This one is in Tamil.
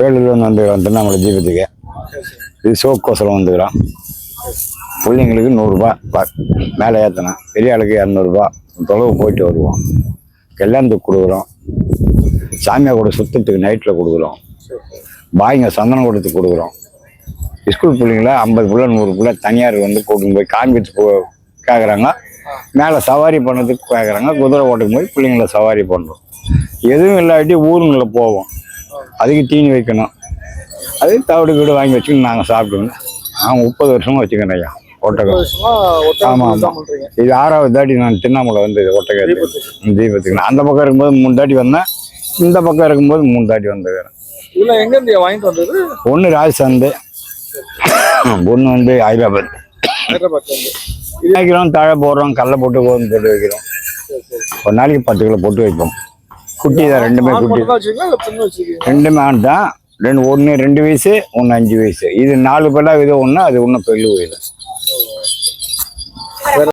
வேலூர்லேருந்து வந்துக்கிறோம் திருவண்ணாமலை தீபத்துக்கு இது சோக்கோசரம் வந்துக்கிறோம் பிள்ளைங்களுக்கு நூறுரூபா மேலே ஏற்றணும் பெரிய ஆளுக்கு இரநூறுபா. தொலைவு போயிட்டு வருவோம். கல்யாணத்துக்கு கொடுக்குறோம். சாமியாக கூட சுத்தத்துக்கு நைட்டில் கொடுக்குறோம். பாய்ங்க சந்தனம் கொடுத்து கொடுக்குறோம். ஸ்கூல் பிள்ளைங்கள ஐம்பது பிள்ளை நூறு பிள்ளை தனியார் வந்து கூட்டின்னு போய் காண்பிச்சு போ கேட்குறாங்க மேலே சவாரி பண்ணதுக்கு கேட்குறாங்க குதிரை ஓட்டுக்கு போய் பிள்ளைங்கள சவாரி பண்ணுறோம் எதுவும் இல்லாட்டி ஊருங்களில் போவோம். அதுக்கு தீனி வைக்கணும். அது தவிடு வீடு வாங்கி வச்சுக்கிட்டு நாங்கள் சாப்பிடுவோம். நான் முப்பது வருஷமா வச்சுக்கிறேன் ஐயா ஒட்டகம். வருஷமா ஆமா, ஒட்டகம் ஆமா. தான் பண்றீங்க இது ஆறாவது தாட்டி நான் திருவண்ணாமலை வந்து ஒட்டகம் தீபத்துக்கு. நான் அந்த பக்கம் இருக்கும்போது மூணு தாட்டி வந்தேன். இந்த பக்கம் இருக்கும்போது மூணு தாட்டி வந்துக்கிறேன். இதுல எங்க இருந்து வாங்கிட்டு வந்தது? ஒன்று ராஜஸ்தான் ஒன்று வந்து ஹைதராபாத். ஹைதராபாத்ல இருந்து வைக்கிறோம் தழை போடுறோம் கடலை போட்டு கோதுமை போட்டு வைக்கிறோம். ஒரு நாளைக்கு பத்து கிலோ போட்டு வைப்போம். குட்டி தான் ரெண்டுமே குட்டி ரெண்டுமே ஆண் தான். ரெண்டு ஒன்று ரெண்டு வயசு ஒன்று அஞ்சு வயசு. இது நாலு பேரா இது ஒன்று அது ஒன்று பெல்லு வயது